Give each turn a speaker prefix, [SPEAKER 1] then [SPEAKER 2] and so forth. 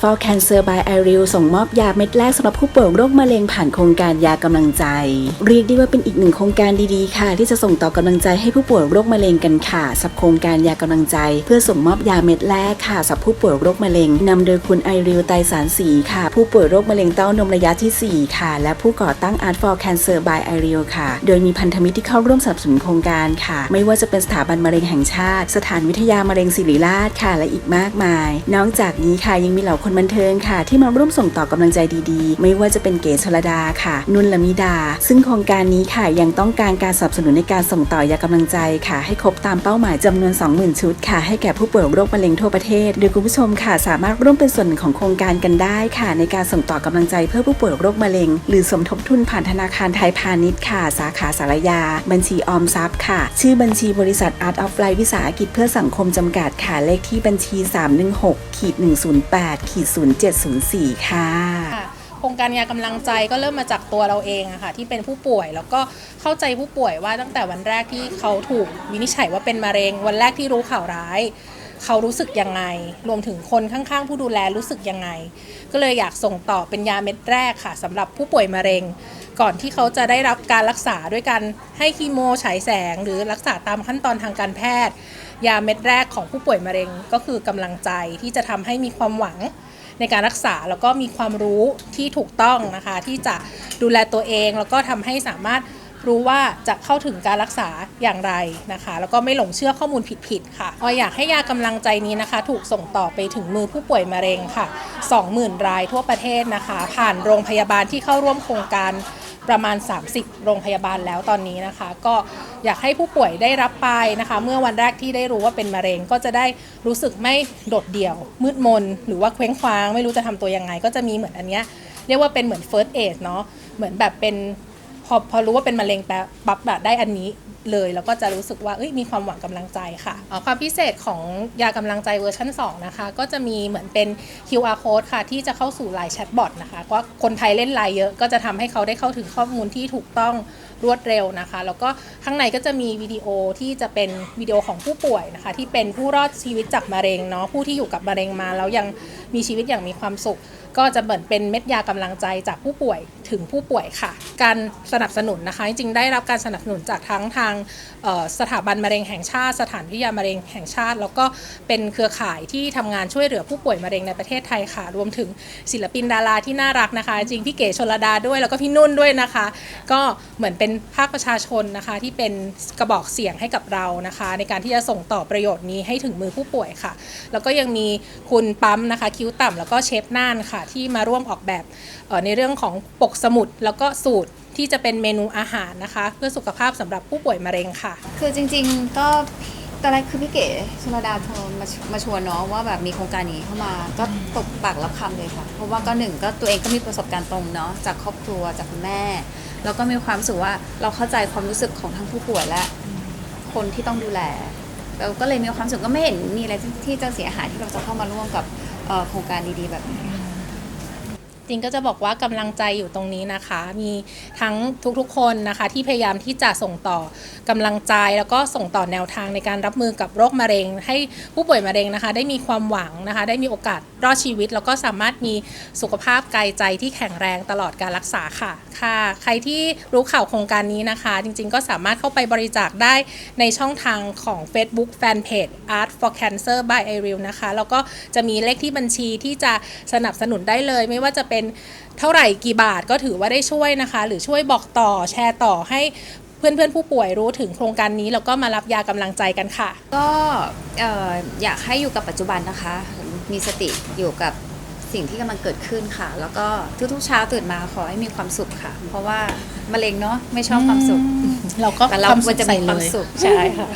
[SPEAKER 1] for Cancer by i r i l ส่งมอบยาเม็ดแรกสำหรับผู้ป่วยโรคมะเร็งผ่านโครงการยากำลังใจ เรียกได้ว่าเป็นอีกหนึ่งโครงการดีๆ ค่ะ ที่จะส่งต่อกำลังใจให้ผู้ป่วยโรคมะเร็งกันค่ะสับโครงการยากำลังใจ เพื่อส่งมอบยาเม็ดแรกค่ะสำหรับผู้ป่วยโรคมะเร็งนำโดยคุณไอริลไตสารสีค่ะ ผู้ป่วยโรคมะเร็งเต้านมระยะทีสี่ 4 ค่ะ และผู้ก่อตั้ง Art for Cancer by i r i l ค่ะ โดยมีพันธมิตรที่เข้าร่วมสนับสนุนโครงการค่ะ ไม่ว่าจะเป็นสถาบันมะเร็งแห่งชาติ สถานวิทยามะเร็งศิริราชค่ะ และอีกมากมาย นอกจากนี้ค่ะยังมีเหล่าคนบันเทิงค่ะ ที่มาร่วมส่งต่อกำลังใจดีๆ ไม่ว่าจะเป็นเก๋ชลดาค่ะ นุ่นละมิดา ซึ่งโครงการนี้ค่ะยังต้องการการสนับสนุนในการส่งต่อยากำลังใจค่ะ ให้ครบตามเป้าหมายจำนวน 20,000 ชุดค่ะ ให้แก่ผู้ป่วยโรคมะเร็งทั่วประเทศโดยคุณผู้ชมค่ะ สามารถร่วมเป็นส่วนหนึ่งของโครงการกันได้ค่ะ ในการส่งต่อกำลังใจเพื่อผู้ป่วยโรคมะเร็ง หรือสมทบทุนผ่านธนาคารไทยพาณิชย์ค่ะ สาขาสารยา บัญชีออมทรัพย์ค่ะ ชื่อบัญชีบริษัท Art of Life วิสาหกิจเพื่อสังคมจำกัดค่ะเลขที่บัญชี 316ขีด108ขีด0704ค่ะ
[SPEAKER 2] ค่ะโครงการยากำลังใจก็เริ่มมาจากตัวเราเองอะค่ะที่เป็นผู้ป่วยแล้วก็เข้าใจผู้ป่วยว่าตั้งแต่วันแรกที่เขาถูกวินิจฉัยว่าเป็นมะเร็ง วันแรกที่รู้ข่าวร้าย เขารู้สึกยังไง รวมถึงคนข้างๆ ผู้ดูแลรู้สึกยังไง ก็เลยอยากส่งต่อเป็นยาเม็ดแรกค่ะสำหรับผู้ป่วยมะเร็ง ก่อนที่เขาจะได้รับการรักษาด้วยการให้คีโมฉายแสง หรือรักษาตามขั้นตอนทางการแพทย์ ยาเม็ดแรกของผู้ป่วยมะเร็งก็คือกำลังใจที่จะทำให้มีความหวัง ในการรักษาแล้วก็มีความรู้ที่ถูกต้องนะคะ ที่จะดูแลตัวเองแล้วก็ทำให้สามารถรู้ว่าจะเข้าถึงการรักษาอย่างไรนะคะ แล้วก็ไม่หลงเชื่อข้อมูลผิดๆค่ะออยอยากให้ยากำลังใจนี้นะคะ ถูกส่งต่อไปถึงมือผู้ป่วยมะเร็งค่ะ 20,000 รายทั่วประเทศนะคะ ผ่านโรงพยาบาลที่เข้าร่วมโครงการ ประมาณ 30 โรงพยาบาลแล้วตอนนี้นะคะ ก็อยากให้ผู้ป่วยได้รับไปนะคะ เมื่อวันแรกที่ได้รู้ว่าเป็นมะเร็งก็จะได้รู้สึกไม่โดดเดี่ยว มืดมน หรือว่าเคว้งคว้าง ไม่รู้จะทำตัวยังไง ก็จะมีเหมือนอันเนี้ยเรียกว่าเป็นเหมือน first aid เนาะเหมือนแบบเป็นพอพอรู้ว่าเป็นมะเร็งแป๊บปั๊บแบบได้อันนี้ เลย แล้วก็จะรู้สึกว่าเอ้ยมีความหวังกำลังใจค่ะความพิเศษของยากำลังใจเวอร์ชัน2นะคะก็จะมีเหมือนเป็น QR code ค่ะ ที่จะเข้าสู่ไลน์แชทบอทนะคะว่าคนไทยเล่นไลน์เยอะก็จะทำให้เขาได้เข้าถึงข้อมูลที่ถูกต้องรวดเร็วนะคะ แล้วก็ข้างในก็จะมีวิดีโอที่จะเป็นวิดีโอของผู้ป่วยนะคะ ที่เป็นผู้รอดชีวิตจากมะเร็งเนาะผู้ที่อยู่กับมะเร็งมาแล้วยังมีชีวิตอย่างมีความสุข ก็จะเหมือนเป็นเม็ดยากำลังใจจากผู้ป่วยถึงผู้ป่วยค่ะ การสนับสนุนนะคะ จริงๆได้รับการสนับสนุนจากทั้งทางสถาบันมะเร็งแห่งชาติ สถานวิทยามะเร็งแห่งชาติ แล้วก็เป็นเครือข่ายที่ทำงานช่วยเหลือผู้ป่วยมะเร็งในประเทศไทยค่ะ รวมถึงศิลปินดาราที่น่ารักนะคะ จริงพี่เก๋ชนลดาด้วยแล้วก็พี่นุ่นด้วยนะคะ ก็เหมือนเป็นภาคประชาชนนะคะ ที่เป็นกระบอกเสียงให้กับเรานะคะ ในการที่จะส่งต่อประโยชน์นี้ให้ถึงมือผู้ป่วยค่ะ แล้วก็ยังมีคุณปั๊มนะคะ คิ้วต่ำแล้วก็เชฟน่านค่ะ ที่มาร่วมออกแบบในเรื่องของปกสมุดแล้วก็สูตร ที่จะเป็นเมนูอาหารนะคะ เพื่อสุขภาพสำหรับผู้ป่วยมะเร็งค่ะ
[SPEAKER 3] คือจริงๆก็ตอนแรกคือพี่เก๋ชลดาโทรมาชมาชวนเนาะว่าแบบมีโครงการนี้เข้ามาก็ตกปากรับคำเลยค่ะ เพราะว่าก็หนึ่งก็ตัวเองก็มีประสบการณ์ตรงเนาะจากครอบครัวจากคุณแม่ แล้วก็มีความรู้สึกว่าเราเข้าใจความรู้สึกของทั้งผู้ป่วยและคนที่ต้องดูแลเราก็เลยมีความรู้สึกก็ไม่เห็นมีอะไรที่จะเสียหายที่เราจะเข้ามาร่วมกับโครงการดีๆแบบนี้
[SPEAKER 2] จริงก็จะบอกว่ากำลังใจอยู่ตรงนี้นะคะ มีทั้งทุกๆคนนะคะ ที่พยายามที่จะส่งต่อกำลังใจแล้วก็ส่งต่อแนวทางในการรับมือกับโรคมะเร็ง ให้ผู้ป่วยมะเร็งนะคะ ได้มีความหวังนะคะ ได้มีโอกาสรอดชีวิต แล้วก็สามารถมีสุขภาพกายใจที่แข็งแรงตลอดการรักษาค่ะค่ะ ใครที่รู้ข่าวโครงการนี้นะคะ จริงๆ ก็สามารถเข้าไปบริจาคได้ในช่องทางของ Facebook Fanpage Art for Cancer by i r i l นะคะ แล้วก็จะมีเลขที่บัญชีที่จะสนับสนุนได้เลย ไม่ว่าจะเป็นเท่าไหร่กี่บาทก็ถือว่าได้ช่วยนะคะ หรือช่วยบอกต่อแชร์ต่อให้เพื่อนๆผู้ป่วยรู้ถึงโครงการนี้แล้วก็มารับยากำลังใจกันค่ะ
[SPEAKER 3] ก็เอ่ออยากให้อยู่กับปัจจุบันนะคะ มีสติอยู่กับสิ่งที่กำลังเกิดขึ้นค่ะ แล้วก็ทุกๆเช้าตื่นมาขอให้มีความสุขค่ะ เพราะว่ามะเร็งเนาะไม่ชอบความสุข
[SPEAKER 2] เราก็
[SPEAKER 3] แต่เรา
[SPEAKER 2] ความ
[SPEAKER 3] ควรจะ
[SPEAKER 2] ใส่
[SPEAKER 3] มีความ
[SPEAKER 2] เลย
[SPEAKER 3] สุขใช่ค่ะ